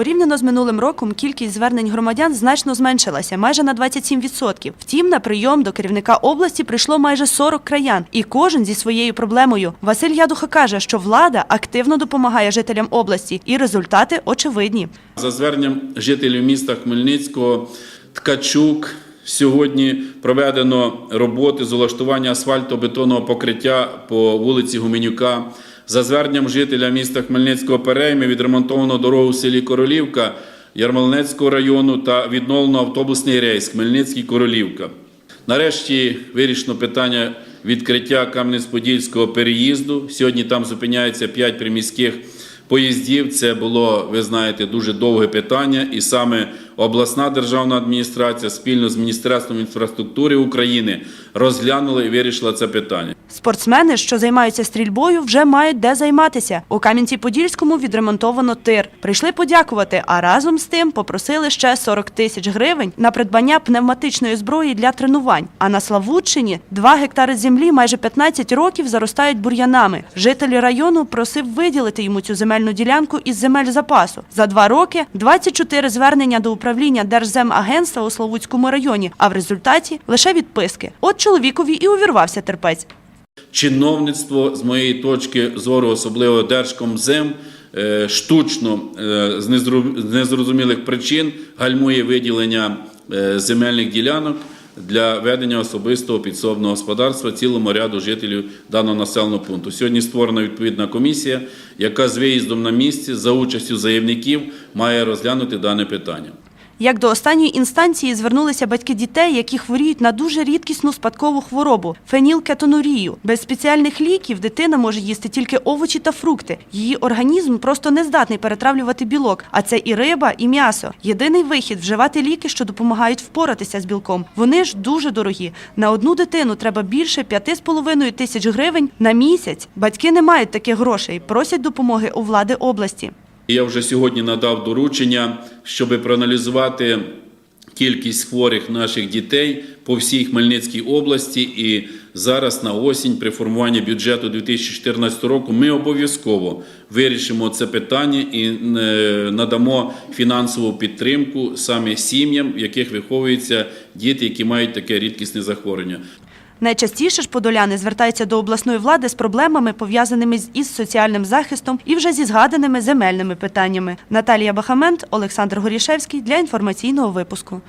Порівняно з минулим роком кількість звернень громадян значно зменшилася, майже на 27%. Втім, на прийом до керівника області прийшло майже 40 краян, і кожен зі своєю проблемою. Василь Ядуха каже, що влада активно допомагає жителям області, і результати очевидні. За зверненням жителів міста Хмельницького Ткачук. Сьогодні проведено роботи з улаштування асфальтобетонного покриття по вулиці Гуменюка. За зверненням жителя міста Хмельницького Перейми відремонтовано дорогу в селі Королівка Ярмолинецького району та відновлено автобусний рейс Хмельницький Королівка. Нарешті вирішено питання відкриття Кам'янець-Подільського переїзду. Сьогодні там зупиняється 5 приміських поїздів. Це було, ви знаєте, дуже довге питання, і саме обласна державна адміністрація спільно з Міністерством інфраструктури України розглянула і вирішила це питання. Спортсмени, що займаються стрільбою, вже мають де займатися. У Кам'янці-Подільському відремонтовано тир. Прийшли подякувати, а разом з тим попросили ще 40 тисяч гривень на придбання пневматичної зброї для тренувань. А на Славутчині 2 гектари землі майже 15 років заростають бур'янами. Жителі району просив виділити йому цю земельну ділянку із земель запасу. За два роки 24 звернення до управління Держземагентства у Славутському районі, а в результаті лише відписки. От чоловікові і увірвався терпець. Чиновництво з моєї точки зору, особливо Держкомзем, е, штучно е, з незрозумілих причин гальмує виділення е, земельних ділянок для ведення особистого підсобного господарства цілому ряду жителів даного населеного пункту. Сьогодні створена відповідна комісія, яка з виїздом на місці за участю заявників має розглянути дане питання. Як до останньої інстанції звернулися батьки дітей, які хворіють на дуже рідкісну спадкову хворобу фенілкетонурію. Без спеціальних ліків дитина може їсти тільки овочі та фрукти. Її організм просто не здатний перетравлювати білок, а це і риба, і м'ясо. Єдиний вихід вживати ліки, що допомагають впоратися з білком. Вони ж дуже дорогі. На одну дитину треба більше 5,5 тисяч гривень на місяць. Батьки не мають таких грошей, просять допомоги у влади області. Я вже сьогодні надав доручення, щоб проаналізувати кількість хворих наших дітей по всій Хмельницькій області. І зараз на осінь при формуванні бюджету 2014 року ми обов'язково вирішимо це питання і е, надамо фінансову підтримку саме сім'ям, в яких виховуються діти, які мають таке рідкісне захворювання. Найчастіше ж подоляни звертаються до обласної влади з проблемами, пов'язаними із соціальним захистом і вже зі згаданими земельними питаннями. Наталія Бахамент, Олександр Горішевський для інформаційного випуску.